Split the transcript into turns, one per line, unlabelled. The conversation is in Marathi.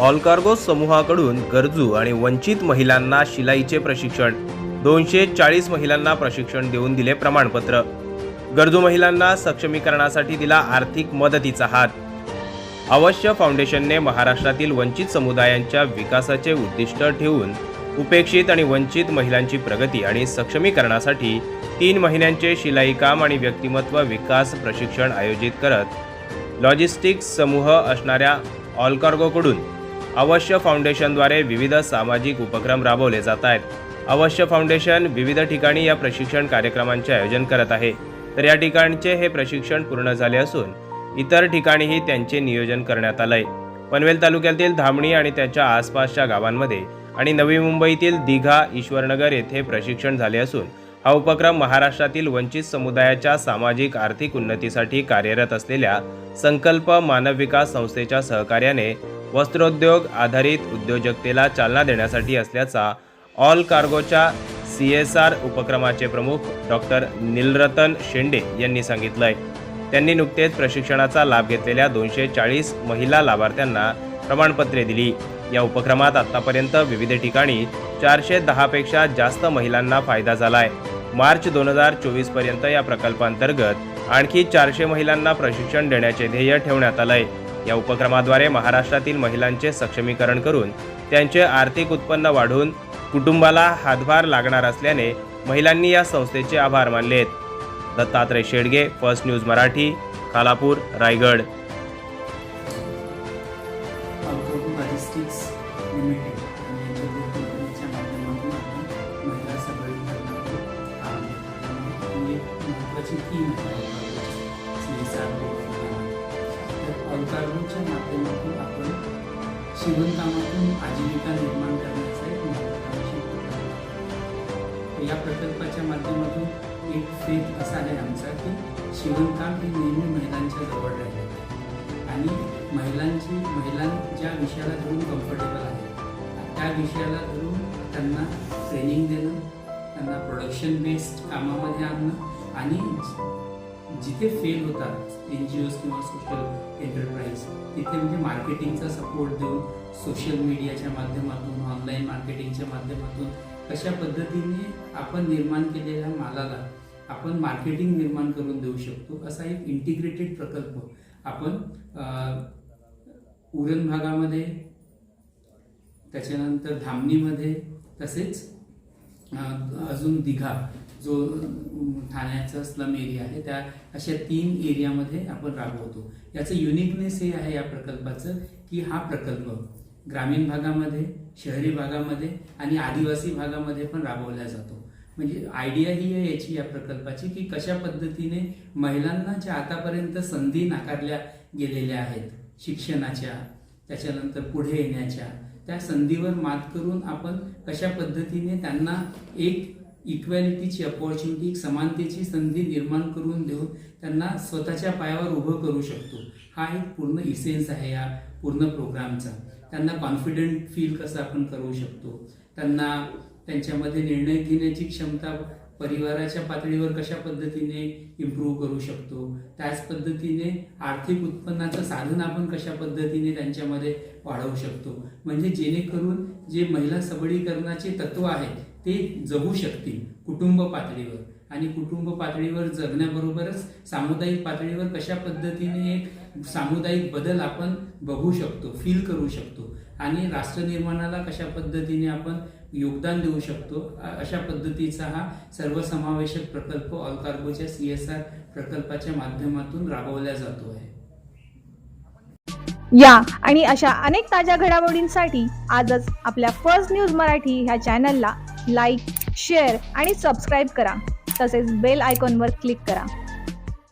ऑल कार्गो समूहाकडून गरजू आणि वंचित महिलांना शिलाईचे प्रशिक्षण दोनशे चाळीस महिलांना प्रशिक्षण देऊन दिले प्रमाणपत्र. गरजू महिलांना सक्षमीकरणासाठी दिला आर्थिक मदतीचा हात. अवश्य फाउंडेशनने महाराष्ट्रातील वंचित समुदायांच्या विकासाचे उद्दिष्ट ठेवून उपेक्षित आणि वंचित महिलांची प्रगती आणि सक्षमीकरणासाठी तीन महिन्यांचे शिलाई काम आणि व्यक्तिमत्व विकास प्रशिक्षण आयोजित करत लॉजिस्टिक्स समूह असणाऱ्या ऑलकार्गोकडून अवश्य फाउंडेशनद्वारे विविध सामाजिक उपक्रम राबवले जात आहेत. अवश्य फाउंडेशन विविध ठिकाणी या प्रशिक्षण कार्यक्रमांचे आयोजन करत आहे. तर या ठिकाणचे हे प्रशिक्षण पूर्ण झाले असून इतर ठिकाणीही त्यांचे नियोजन करण्यात आलंय. पनवेल तालुक्यातील धामणी आणि त्याच्या आसपासच्या गावांमध्ये आणि नवी मुंबईतील दिघा ईश्वरनगर येथे प्रशिक्षण झाले असून हा उपक्रम महाराष्ट्रातील वंचित समुदायाच्या सामाजिक आर्थिक उन्नतीसाठी कार्यरत असलेल्या संकल्प मानव विकास संस्थेच्या सहकार्याने वस्त्रोद्योग आधारित उद्योजकतेला चालना देण्यासाठी असल्याचा ऑल कार्गोच्या सी एस आर उपक्रमाचे प्रमुख डॉक्टर निलरतन शेंडे यांनी सांगितलं आहे त्यांनी नुकतेच प्रशिक्षणाचा लाभ घेतलेल्या दोनशे चाळीस महिला लाभार्थ्यांना प्रमाणपत्रे दिली. या उपक्रमात आतापर्यंत विविध ठिकाणी चारशे दहापेक्षा जास्त महिलांना फायदा झाला आहे मार्च दोन हजार चोवीसपर्यंत या प्रकल्पांतर्गत आणखी चारशे महिलांना प्रशिक्षण देण्याचे ध्येय ठेवण्यात आलं आहे या उपक्रमाद्वारे महाराष्ट्रातील महिलांचे सक्षमीकरण करून त्यांचे आर्थिक उत्पन्न वाढवून कुटुंबाला हातभार लागणार असल्याने महिलांनी या संस्थेचे आभार मानलेत. Dattatray Shedge first news Marathi Khalapur Raigad.
तर माध्यमातून आपण शिवणकामातून आजीविका निर्माण करण्याचा एक महत्त्वाकांक्षी प्रकल्प. या प्रकल्पाच्या माध्यमातून एक फेज असा आहे आमचा की शिवणकाम हे नेहमी महिलांच्या जवळ राहिले. आणि महिलांची महिलां ज्या विषयाला धरून कम्फर्टेबल आहे त्या विषयाला धरून त्यांना ट्रेनिंग देणं त्यांना प्रोडक्शन बेस्ड कामामध्ये आणणं आणि जिथे फेल होतात एन जी ओज किंवा सोशल एंटरप्राईज तिथे म्हणजे मार्केटिंगचा सपोर्ट देऊन सोशल मीडियाच्या माध्यमातून ऑनलाईन मार्केटिंगच्या माध्यमातून कशा पद्धतीने आपण निर्माण केलेल्या मालाला आपण मार्केटिंग निर्माण करून देऊ शकतो. असा एक इंटिग्रेटेड प्रकल्प आपण उरण भागामध्ये त्याच्यानंतर धामणीमध्ये तसेच अजून दिघा जो ठाण्याचा स्लम एरिया आहे त्या अशा तीन एरियामध्ये आपण राबवतो. याचं युनिकनेस हे आहे या प्रकल्पाचं की हा प्रकल्प ग्रामीण भागामध्ये शहरी भागामध्ये आणि आदिवासी भागामध्ये पण राबवला जातो. म्हणजे आयडिया ही आहे याची या प्रकल्पाची की कशा पद्धतीने महिलांना ज्या आतापर्यंत संधी नाकारल्या गेलेल्या आहेत शिक्षणाच्या त्याच्यानंतर पुढे येण्याच्या त्या संधीवर मात करून आपण कशा पद्धतीने त्यांना एक इक्वॅलिटीची अपॉर्च्युनिटी समानतेची संधी निर्माण करून देऊन त्यांना स्वतःच्या पायावर उभं करू शकतो. हा एक पूर्ण इसेन्स आहे या पूर्ण प्रोग्रामचा त्यांना कॉन्फिडंट फील कसं आपण करू शकतो? त्यांना त्यांच्यामध्ये निर्णय घेण्याची क्षमता परिवाराच्या पातळीवर कशा पद्धतीने इम्प्रूव्ह करू शकतो? त्याच पद्धतीने आर्थिक उत्पन्नाचं साधन आपण कशा पद्धतीने त्यांच्यामध्ये वाढवू शकतो? म्हणजे जेणेकरून जे महिला सबलीकरणाचे तत्व आहेत ते जगू शकतील कुटुंब पातळीवर. आणि कुटुंब पातळीवर जगण्याबरोबरच सामुदायिक पातळीवर कशा पद्धतीने एक सामुदायिक बदल आपण बघू शकतो फील करू शकतो. आणि राष्ट्र निर्माणाला कशा पद्धतीने आपण योगदान देऊ शकतो अशा पद्धतीचा हा सर्वसमावेशक प्रकल्प ऑल कार्गोच्या सी एस आर प्रकल्पाच्या माध्यमातून राबवला जातो आहे.
या आणि अशा अनेक ताज्या घडामोडींसाठी आजच आपल्या फर्स्ट न्यूज मराठी ह्या चॅनलला लाईक शेअर आणि सबस्क्राईब करा. तसेच बेल आयकॉनवर क्लिक करा.